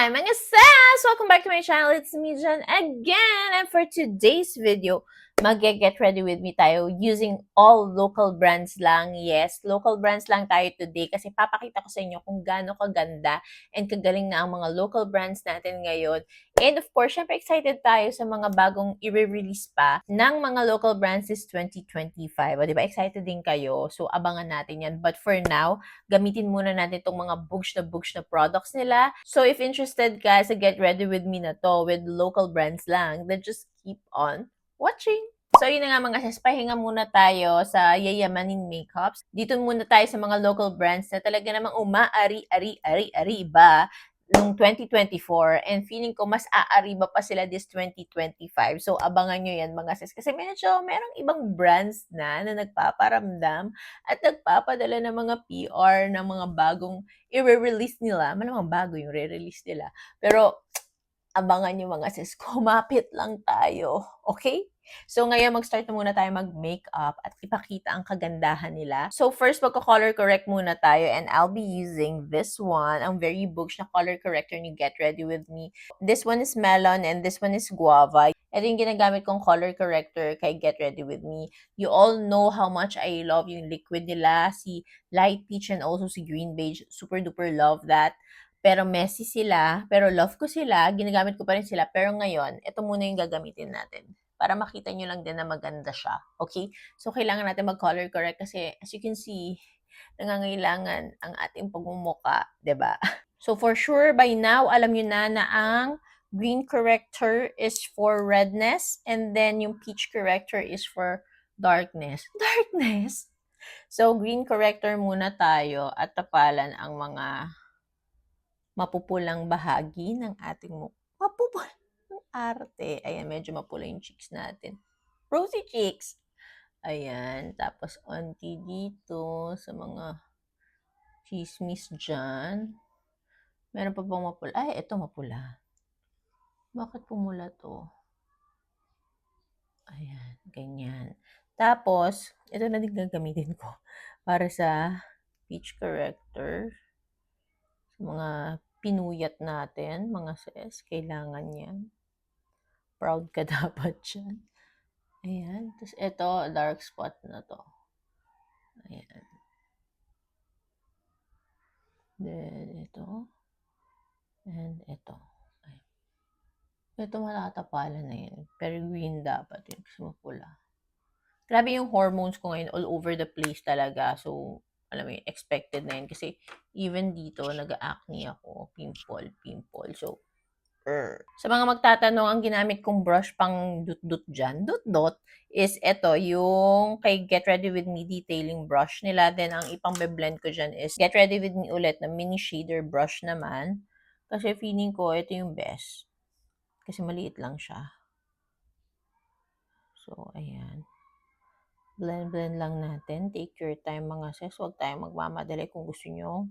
Hi, mga sis! Welcome back to my channel. It's me, Jen, again. And for today's video, mag-get ready with me tayo using all local brands lang. Yes, local brands lang tayo today kasi papakita ko sa inyo kung gaano kaganda and kagaling na ang mga local brands natin ngayon. And of course, syempre excited tayo sa mga bagong i-release pa ng mga local brands this 2025. O, di ba? Excited din kayo. So, abangan natin yan. But for now, gamitin muna natin itong mga books na books na products nila. So, if interested ka sa Get Ready With Me na to with local brands lang, then just keep on watching. So, yun na nga mga sis, pahinga muna tayo sa yayamaning makeups. Dito muna tayo sa mga local brands na talaga namang umaari-ari-ari-ari ba nung 2024 and feeling ko mas aariba pa sila this 2025. So, abangan nyo yan mga sis. Kasi medyo merong ibang brands na na nagpaparamdam at nagpapadala ng mga PR ng mga bagong i-release nila. Malamang bago yung re-release nila. Pero, abangan nyo mga sis, kumapit lang tayo. Okay? So, ngayon, mag-start na muna tayo mag-makeup at ipakita ang kagandahan nila. So, first, magko-color correct muna tayo and I'll be using this one, ang very books na color corrector ni Get Ready With Me. This one is melon and this one is guava. Ito yung ginagamit kong color corrector kay Get Ready With Me. You all know how much I love yung liquid nila, si light peach and also si green beige. Super duper love that. Pero messy sila, pero love ko sila, ginagamit ko pa rin sila. Pero ngayon, ito muna yung gagamitin natin para makita nyo lang din na maganda siya. Okay? So, kailangan natin mag-color correct kasi as you can see, nangangailangan ang ating pagmumuka, ba? So, for sure, by now, alam nyo na na ang green corrector is for redness and then yung peach corrector is for darkness. Darkness? So, green corrector muna tayo at tapalan ang mga mapupulang bahagi ng ating mukha. Arte. Ayan, medyo mapula yung cheeks natin. Rosy cheeks. Ayan. Tapos, onti dito sa mga chismis dyan. Meron pa bang mapula? Ay, ito mapula. Bakit pumula to? Ayan, ganyan. Tapos, ito na din gagamitin ko para sa peach corrector. Sa mga pinuyat natin, mga sis, kailangan yan. Proud ka dapat dyan. Ayan. Tapos ito, dark spot na to. Ayan. Then, ito. And ito. Ayan. Ito matatapalan na yan. Pero green dapat yun kasi mapula. Grabe yung hormones ko ngayon all over the place talaga. So, alam mo yun, expected na yan. Kasi even dito, nag-acne ako. Pimple, pimple. So, er. Sa mga magtatanong, ang ginamit kong brush pang dot-dot dyan, dot-dot, is ito, yung kay Get Ready With Me detailing brush nila. Then, ang ipang blend ko dyan is Get Ready With Me ulit na mini shader brush naman. Kasi feeling ko, ito yung best. Kasi maliit lang siya. So, ayan. Blend-blend lang natin. Take your time mga sis. Huwag tayong magmamadali kung gusto nyo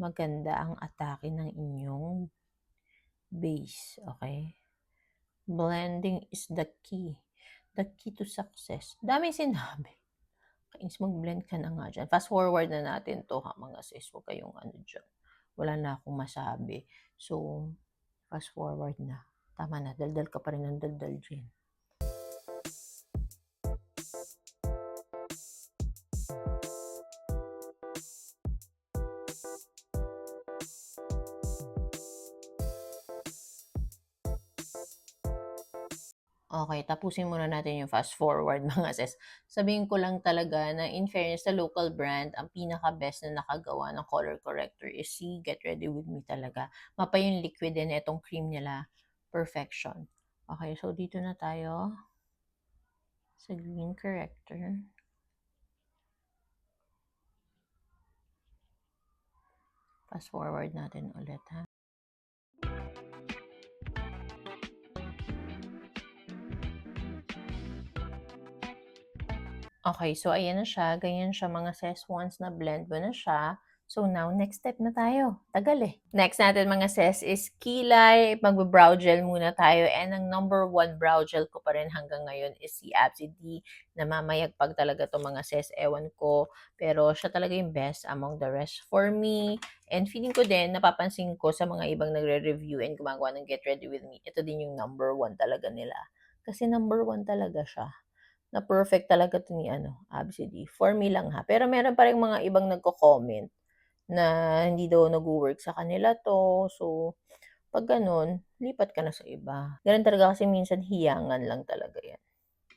maganda ang atake ng inyong base. Okay? Blending is the key. The key to success. Dami sinabi. Kainis mag-blend ka na nga dyan. Fast forward na natin to ha mga sis. Huwag kayong ano dyan. Wala na akong masabi. So, fast forward na. Tama na. Daldal ka pa rin ng daldal dyan. Okay, tapusin muna natin yung fast forward mga sis. Sabihin ko lang talaga na in fairness sa local brand, ang pinaka-best na nakagawa ng color corrector is si Get Ready With Me talaga. Mapa yung liquid din itong cream nila. Perfection. Okay, so dito na tayo sa green corrector. Fast forward natin ulit ha. Okay, so ayan na siya. Ganyan siya mga sis. Once na blend mo na siya, So now, next step na tayo. Tagal eh. Next natin mga sis is kilay. Mag-brow gel muna tayo. And ang number one brow gel ko pa rin hanggang ngayon is si Absidy. Namamayagpag talaga to mga sis. Ewan ko. Pero siya talaga yung best among the rest for me. And feeling ko din, napapansin ko sa mga ibang nagre-review and gumagawa ng Get Ready With Me. Ito din yung number one talaga nila. Kasi number one talaga siya na perfect talaga to ni ano, Absidy. For me lang ha. Pero meron pa rin mga ibang nagko-comment na hindi daw nag-work sa kanila to. So, pag ganun, lipat ka na sa iba. Ganun talaga kasi minsan hiyangan lang talaga yan.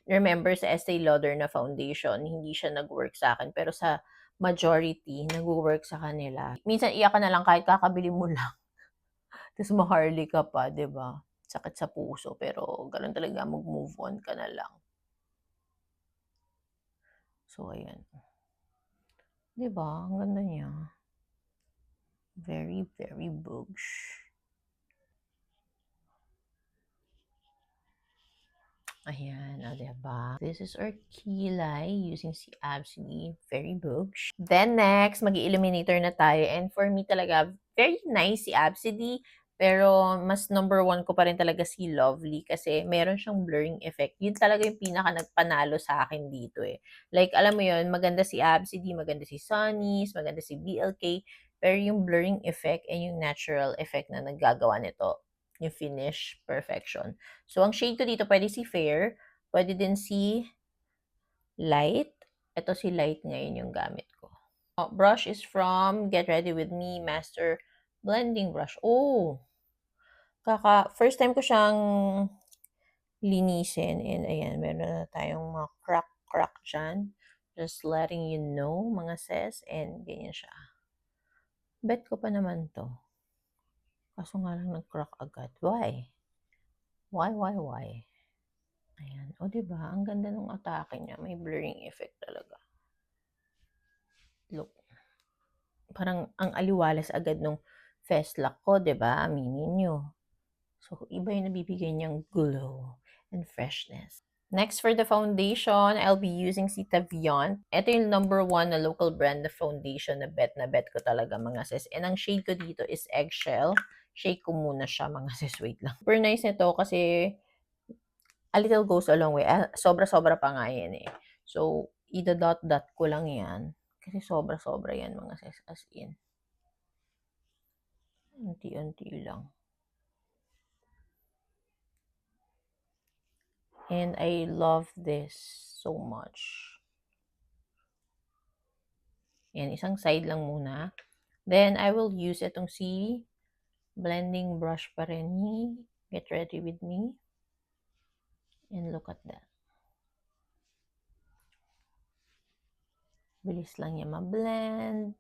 Remember sa Estee Lauder na foundation, hindi siya nag-work sa akin. Pero sa majority, nag-work sa kanila. Minsan iyak ka na lang kahit kakabili mo lang. Tapos maharly ka pa, ba? Sakit sa puso. Pero ganun talaga, mag-move on ka na lang. So, ayan. 'Di ba? Ang ganda niya. Very, very boosh. Ayan, o diba? This is our kilay using si Absolutely Very Boosh. Then next, mag illuminator na tayo. And for me talaga, very nice si Absidy. Pero mas number one ko pa rin talaga si Lovely kasi meron siyang blurring effect. Yun talaga yung pinaka nagpanalo sa akin dito eh. Like, alam mo yun, maganda si Absidy, maganda si Sunny's, maganda si BLK. Pero yung blurring effect and yung natural effect na naggagawa nito, yung finish, perfection. So, ang shade ko dito, pwede si Fair, pwede din si Light. Ito si Light ngayon yung gamit ko. Oh, brush is from Get Ready With Me Master Blending Brush. Oh! Kaka, first time ko siyang linisin. And ayan, meron na tayong mga crack-crack dyan. Just letting you know, mga sis. And ganyan siya. Bet ko pa naman to. Kaso nga lang nag-crack agad. Why? Why, why, why? Ayan. O, diba? Ang ganda ng atake niya. May blurring effect talaga. Look. Parang ang aliwalas agad nung Festlock ko, diba? Aminin nyo. So, iba yung nabibigay niyang glow and freshness. Next, for the foundation, I'll be using si Tavion. Ito yung number one na local brand na foundation na bet na bet ko talaga mga sis. And ang shade ko dito is Eggshell shake ko muna siya mga sis. Wait lang. Super nice nito kasi a little goes a long way. Ah, sobra-sobra pa nga yan eh. So, ida-dot-dot ko lang yan. Kasi sobra-sobra yan mga sis. As in. Unti-unti lang. And I love this so much. Yan, isang side lang muna. Then, I will use itong si blending brush pa rin ni Get Ready With Me. And look at that. Bilis lang niya ma-blend.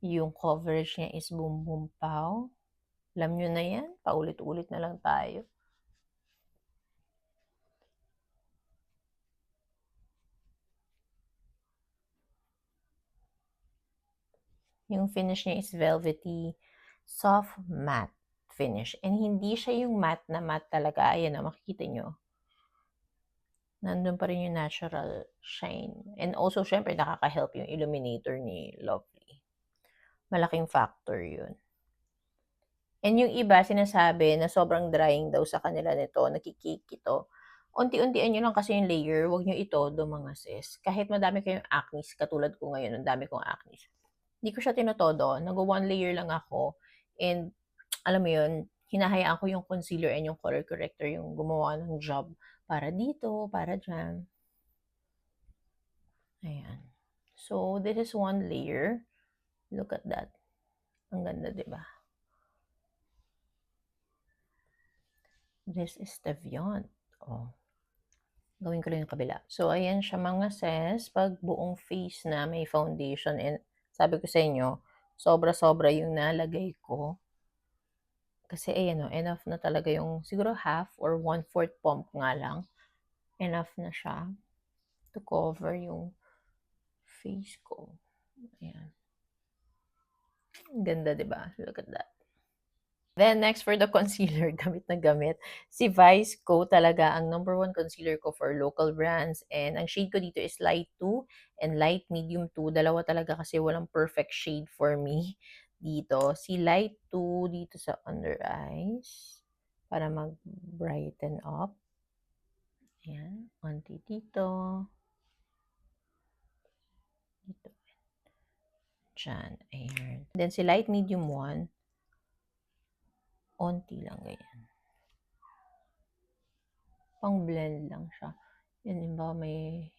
Yung coverage niya is boom boom pow. Alam nyo na yan. Paulit-ulit na lang tayo. Yung finish niya is velvety, soft matte finish. And hindi siya yung matte na matte talaga. Ayan na, makikita nyo. Nandun pa rin yung natural shine. And also, syempre, nakaka-help yung illuminator ni Lovely. Malaking factor yun. And yung iba, sinasabi na sobrang drying daw sa kanila nito, nakikik ito. Unti-untian nyo lang kasi yung layer, huwag nyo ito do mga sis. Kahit madami kayong acne, katulad ko ngayon, ang dami kong acne hindi ko siya tinotodo. Nag-one layer lang ako. And, alam mo yun, hinahayaan ko yung concealer and yung color corrector yung gumawa ng job para dito, para dyan. Ayan. So, this is one layer. Look at that. Ang ganda, di ba? This is the Viant. Oh. Gawin ko lang yung kabila. So, ayan siya mga sis. Pag buong face na may foundation and sabi ko sa inyo, sobra-sobra yung nalagay ko. Kasi ayan o, enough na talaga yung siguro half or one-fourth pump nga lang. Enough na siya to cover yung face ko. Ayan. Ganda, di ba? Look at that. Then next for the concealer, gamit na gamit. Si Vice Co talaga ang number one concealer ko for local brands. And ang shade ko dito is light 2 and light medium 2. Dalawa talaga kasi walang perfect shade for me dito. Si light 2 dito sa under eyes para mag-brighten up. Ayan. Konti dito. Dito. Diyan. Ayan. Then si light medium 1 onti lang ganyan. Pang blend lang siya. Yan din ba may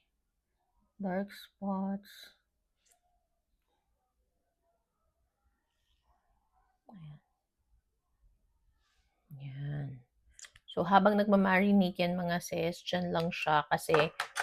dark spots. Ayan. Yan. So, habang nagmamarinate yan mga sis, dyan lang siya kasi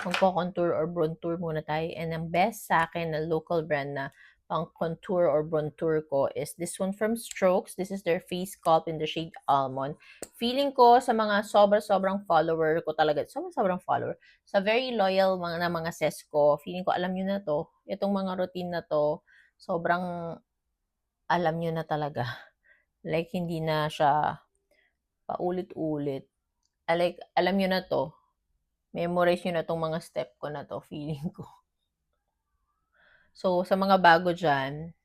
magko-contour or bronzer muna tayo. And ang best sa akin na local brand na pang contour or bronzer ko is this one from Strokes. This is their face sculpt in the shade Almond. Feeling ko sa mga sobra-sobrang follower ko talaga, sobra-sobrang follower, sa very loyal mga na mga ses ko, feeling ko alam nyo na to, itong mga routine na to, sobrang alam nyo na talaga. Like, hindi na siya paulit-ulit. Ah, Like, alam nyo na to. Memorize nyo na tong mga step ko na to, feeling ko. So, sa mga bago dyan,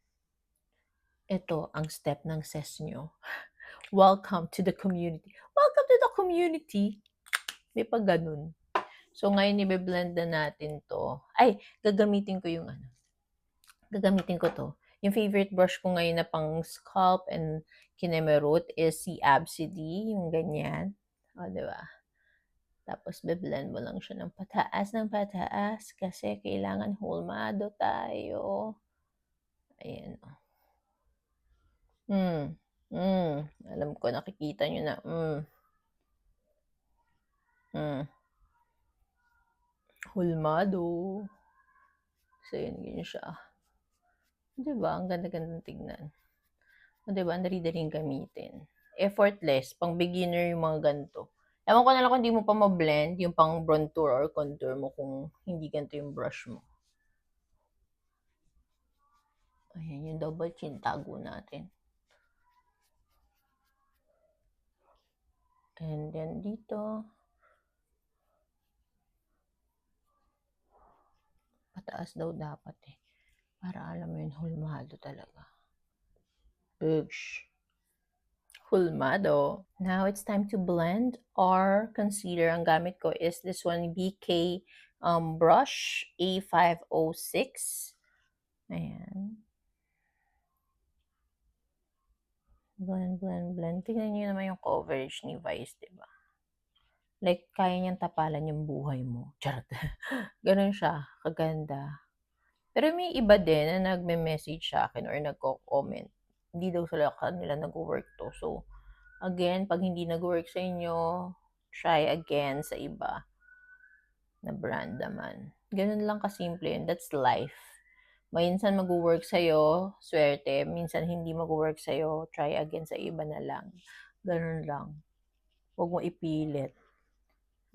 ito ang step ng ses nyo. Welcome to the community. Welcome to the community. May pag ganun. So, ngayon, i-blend na natin to. Ay, gagamitin ko yung ano. Gagamitin ko to. Yung favorite brush ko ngayon na pang scalp and kinemerut is si Absidy, yung ganyan. O, di ba? Tapos, be-blend mo lang siya ng pataas ng pataas kasi kailangan hulmado tayo. Ayan. o. Hmm. Hmm. Alam ko, nakikita nyo na. Hmm. Hmm. Hulmado. So, yun, yun siya. Diba? Ang ganda-ganda tignan. O, diba? Ang dali-daling gamitin. Effortless. Pang beginner yung mga ganito. Ewan ko na lang kung hindi mo pa ma-blend yung pang bronzer or contour mo kung hindi ganito yung brush mo. Ayan, yung double chin tago natin. And then dito, pataas daw dapat eh. Para alam mo yun, hulmado talaga. Boosh. Hulmado. Now it's time to blend our concealer. Ang gamit ko is this one, BK um, brush A506. Ayan. Blend, blend, blend. Tingnan niyo naman yung coverage ni Vice, di ba? Like, kaya niyang tapalan yung buhay mo. Charot. Ganun siya. Kaganda. Pero may iba din na nagme-message sa akin or nagko-comment. Hindi daw sila kanila nag-work to. So, again, pag hindi nag-work sa inyo, try again sa iba na brand naman. Ganun lang kasimple yun. That's life. Minsan mag-work sa'yo, swerte. Minsan hindi mag-work sa'yo, try again sa iba na lang. Ganun lang. Huwag mo ipilit.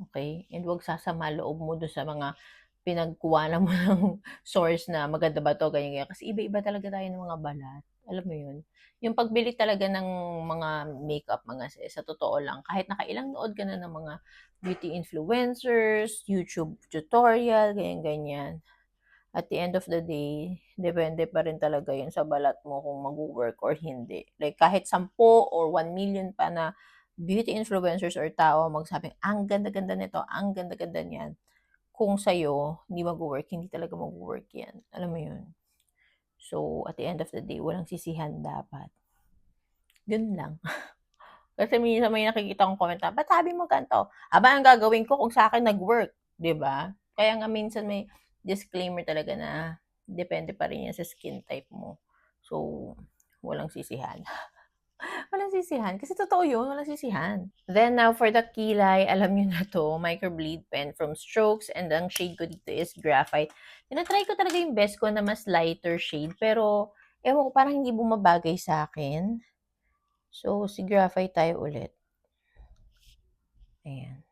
Okay? And huwag sasama loob mo doon sa mga pinagkuwanan mo ng source na maganda ba to, ganyan, ganyan. Kasi iba-iba talaga tayo ng mga balat. Alam mo yun? Yung pagbili talaga ng mga makeup, mga sis, sa totoo lang, kahit nakailang nood ka na ng mga beauty influencers, YouTube tutorial, ganyan, ganyan. At the end of the day, depende pa rin talaga yun sa balat mo kung mag-work or hindi. Like kahit 10 or 1 million pa na beauty influencers or tao magsabi, ang ganda-ganda nito, ang ganda-ganda niyan. Kung sa'yo, hindi mag-work, hindi talaga mag-work yan. Alam mo yun. So, at the end of the day, walang sisihan dapat. Ganun lang. Kasi minsan may nakikita kong comment ba't sabi mo ganito? Aba, ang gagawin ko kung sa akin nag-work. 'di ba? Kaya nga minsan may disclaimer talaga na depende pa rin yan sa skin type mo. So, walang sisihan. walang sisihan. Kasi totoo yun, walang sisihan. Then now for the kilay, alam nyo na to, microbleed pen from Strokes and ang shade ko dito is graphite. Tinatry ko talaga yung best ko na mas lighter shade pero ewan ko parang hindi bumabagay sa akin. So, si graphite tayo ulit. Ayan.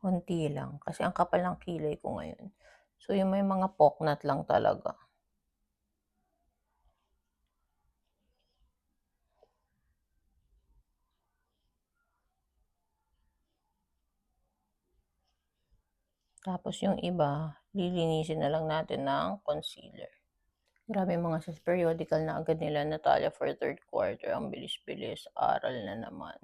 Konti lang. Kasi ang kapal ng kilay ko ngayon. So, yung may mga poknat lang talaga. Tapos yung iba, lilinisin na lang natin ng concealer. Grabe mga sis, periodical na agad nila Natalia for third quarter. Ang bilis-bilis. Aral na naman.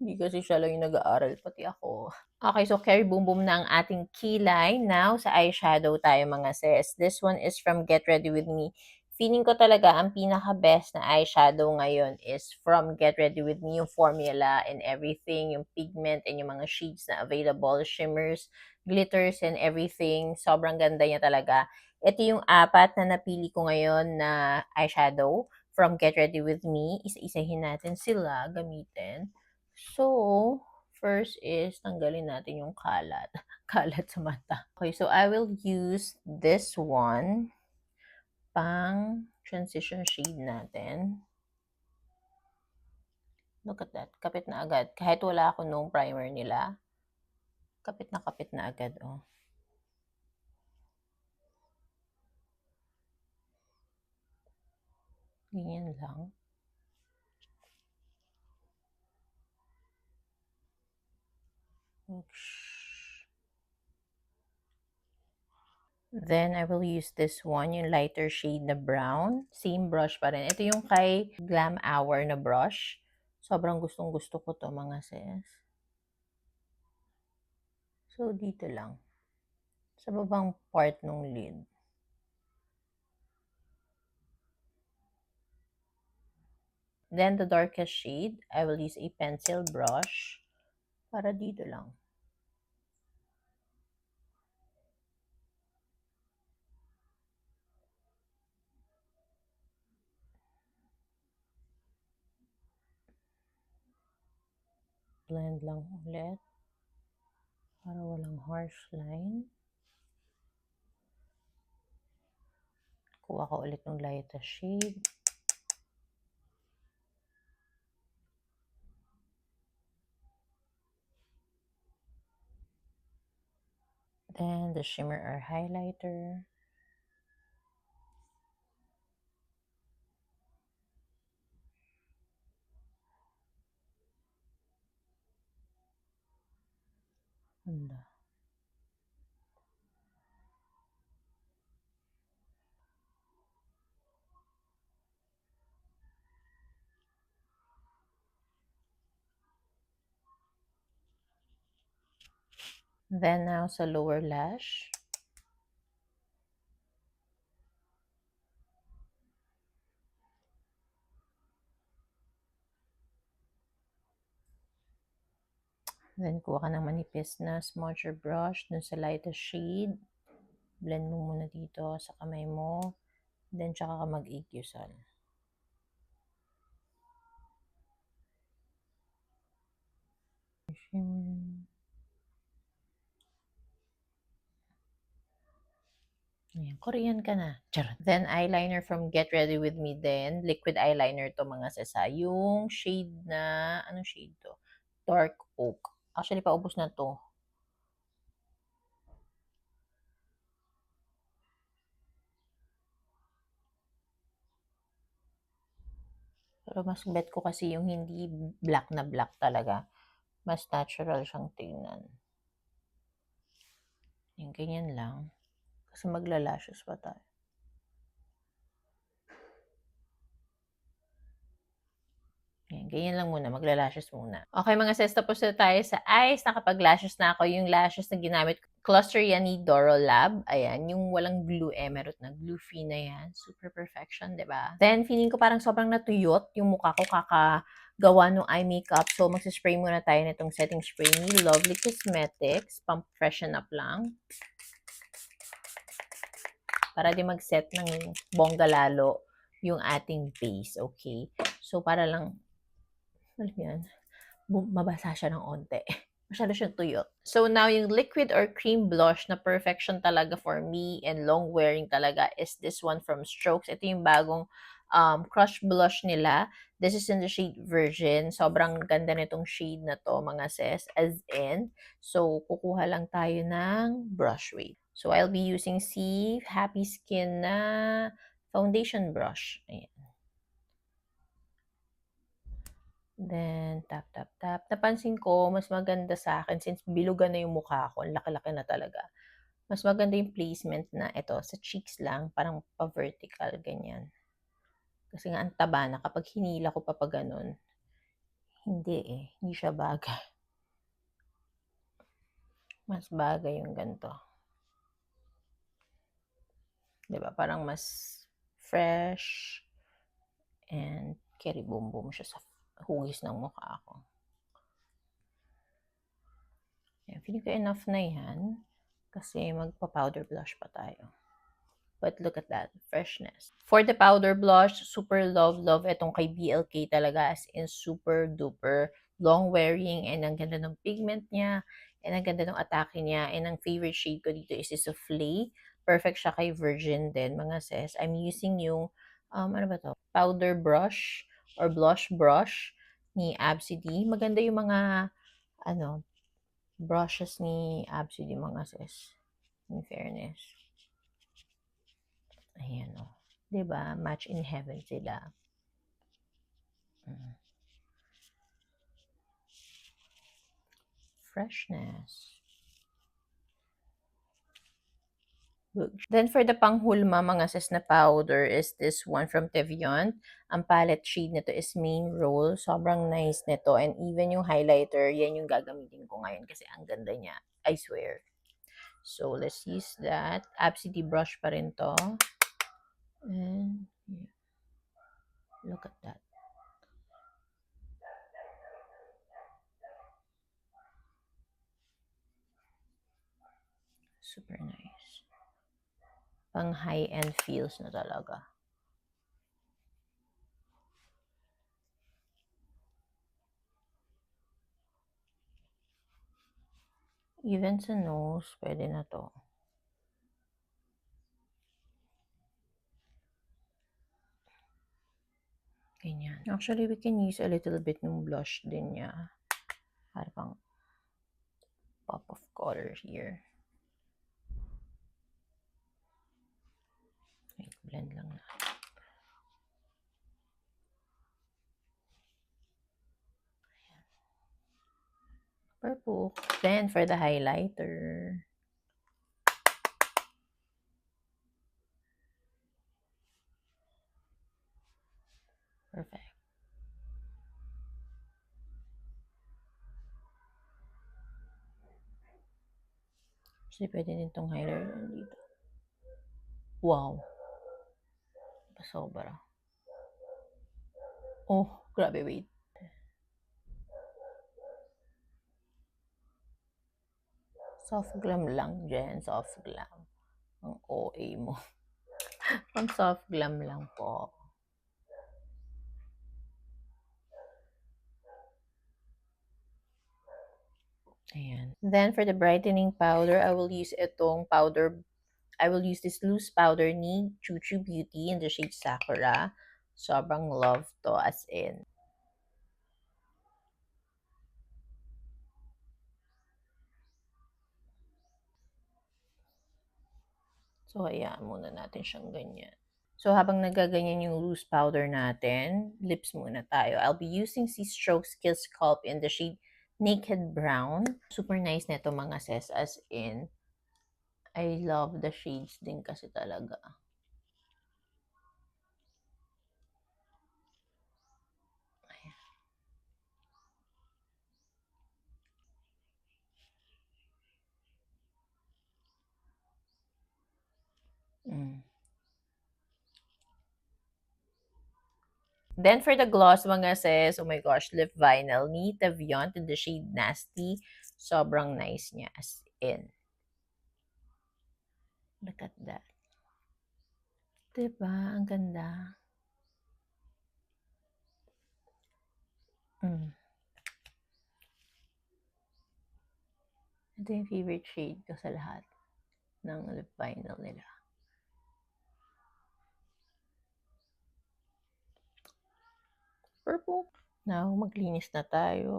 Hindi kasi siya lang yung nag-aaral, pati ako. Okay, so carry boom boom na ang ating kilay. Now, sa eyeshadow tayo mga sis. This one is from Get Ready With Me. Feeling ko talaga ang pinaka-best na eyeshadow ngayon is from Get Ready With Me. Yung formula and everything, yung pigment and yung mga shades na available, shimmers, glitters and everything. Sobrang ganda niya talaga. Ito yung apat na napili ko ngayon na eyeshadow from Get Ready With Me. Isa-isahin natin sila gamitin. So, first is tanggalin natin yung kalat. kalat sa mata. Okay, so I will use this one pang transition shade natin. Look at that. Kapit na agad. Kahit wala ako nung primer nila, kapit na kapit na agad, oh. Ganyan lang. Then, I will use this one, yung lighter shade na brown. Same brush pa rin. Ito yung kay Glam Hour na brush. Sobrang gustong gusto ko to mga sis. So, dito lang. Sa babang part ng lid. Then, the darkest shade, I will use a pencil brush para dito lang. Blend lang ulit para walang harsh line. Kuha ko ulit ng lighter shade. Then the shimmer or highlighter. Ganda. Then now sa lower lash. Then, kuha ka ng manipis na smudger brush dun sa lightest shade. Blend mo muna dito sa kamay mo. Then, tsaka ka mag-igyusal. Ayan, Korean ka na. Charot. Then, eyeliner from Get Ready With Me din. Liquid eyeliner to mga sesa. Yung shade na, anong shade to? Dark Oak. Actually, paubos na to. Pero mas bet ko kasi yung hindi black na black talaga. Mas natural siyang tingnan. Yung ganyan lang. Kasi magla-lashes pa tayo. Yan, ganyan lang muna. Magla-lashes muna. Okay mga sis, tapos na tayo sa eyes. Nakapag-lashes na ako. Yung lashes na ginamit Cluster yan ni Doro Lab. Ayan, yung walang glue emerald na glue free na yan. Super perfection, ba diba? Then, feeling ko parang sobrang natuyot yung mukha ko kakagawa ng eye makeup. So, magsispray muna tayo nitong setting spray ni Lovely Cosmetics. Pump freshen up lang. Para di mag-set ng bongga lalo yung ating base, okay? So, para lang alam yan, mabasa siya ng onte. Masyado siyang tuyo. So now, yung liquid or cream blush na perfection talaga for me and long wearing talaga is this one from Strokes. Ito yung bagong um, crush blush nila. This is in the shade Virgin. Sobrang ganda nitong shade na to, mga sis, as in. So, kukuha lang tayo ng brush weight. So, I'll be using si Happy Skin na foundation brush. Ayan. Then, tap, tap, tap. napansin ko, mas maganda sa akin since bilugan na yung mukha ko, ang laki-laki na talaga. Mas maganda yung placement na ito, sa cheeks lang, parang pa-vertical, ganyan. Kasi nga, ang taba na. Kapag hinila ko pa pa ganun, hindi eh. Hindi siya bagay. Mas bagay yung ganito. 'Di ba? Parang mas fresh and carry boom boom siya sa hugis ng mukha ko. Yan, feeling ko enough na yan. Kasi magpa-powder blush pa tayo. But look at that, freshness. For the powder blush, super love, love itong kay BLK talaga as in super duper long wearing and ang ganda ng pigment niya and ang ganda ng atake niya and ang favorite shade ko dito is Souffle. Perfect siya kay virgin din mga sis. I'm using yung, um, ano ba to? Powder brush or blush brush ni Absidy. Maganda yung mga, ano, brushes ni Absidy mga sis. In fairness. Ayan o. Oh. ba diba? Match in heaven sila. Mm. Freshness. Then for the panghulma mga sis na powder is this one from Tevion. Ang palette shade nito is Main Roll. Sobrang nice nito. And even yung highlighter, yan yung gagamitin ko ngayon kasi ang ganda niya. I swear. So, let's use that. Absidy brush pa rin to. And, look at that. Super nice. Pang high-end feels na talaga. Even sa nose, pwede na to. Ganyan. Actually, we can use a little bit ng blush din niya. Para pang pop of color here. Blend lang na. Purple. Then, for the highlighter. Perfect. Actually, pwede din itong highlighter dito. Wow. Pasobra. Oh, grabe, wait. Soft glam lang, Jen. Soft glam. Ang OA mo. Pang soft glam lang po. Ayan. Then, for the brightening powder, I will use itong powder, I will use this loose powder ni Chuchu Beauty in the shade Sakura. Sobrang love to as in. So, hayaan muna natin siyang ganyan. So, habang nagaganyan yung loose powder natin, lips muna tayo. I'll be using C-Stroke Skill Sculpt in the shade Naked Brown. Super nice nito mga sis. As in, I love the shades din kasi talaga. Mm. Then for the gloss, mga sis, oh my gosh, lip vinyl ni Tavion in the shade Nasty. Sobrang nice niya as in. Look at that. Diba? Ang ganda. Mm. Ito yung favorite shade ko sa lahat ng lip vinyl nila. purple. Now, maglinis na tayo.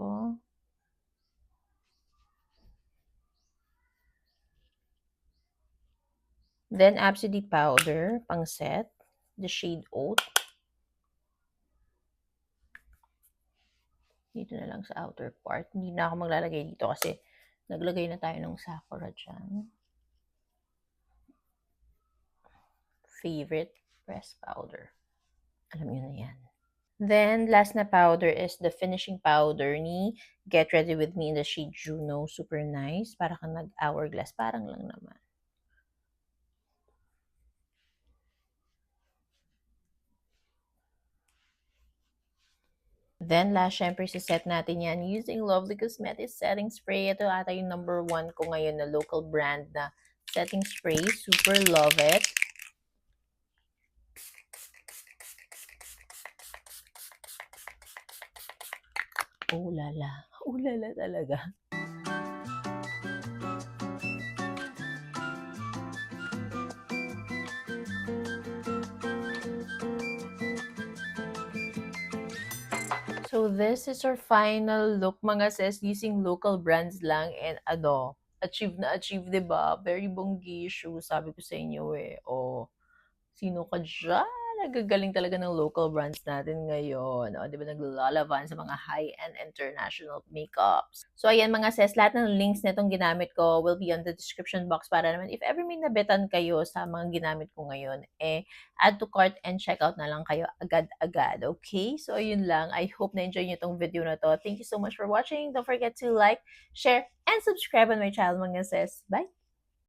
Then, Absidy powder, pang set, the shade Oat. Dito na lang sa outer part. Hindi na ako maglalagay dito kasi naglagay na tayo ng sakura dyan. Favorite press powder. Alam niyo na yan. Then, last na powder is the finishing powder ni Get Ready With Me in the shade Juno. Super nice. Para kang nag-hourglass. Parang lang naman. Then, last, syempre, set natin yan using Lovely Cosmetics Setting Spray. Ito ata yung number one ko ngayon na local brand na setting spray. Super love it. Oh lala. Oh lala talaga. So this is our final look mga sis using local brands lang and ano, achieve na achieve 'di ba? Very bonggisyo sabi ko sa inyo eh. Oh, sino ka diyan? Nagagaling talaga ng local brands natin ngayon. O, di ba naglalaban sa mga high-end international makeups. So, ayan mga sis, lahat ng links na itong ginamit ko will be on the description box para naman if ever may nabetan kayo sa mga ginamit ko ngayon, eh, add to cart and check out na lang kayo agad-agad. Okay? So, ayun lang. I hope na-enjoy nyo itong video na to. Thank you so much for watching. Don't forget to like, share, and subscribe on my channel mga sis. Bye!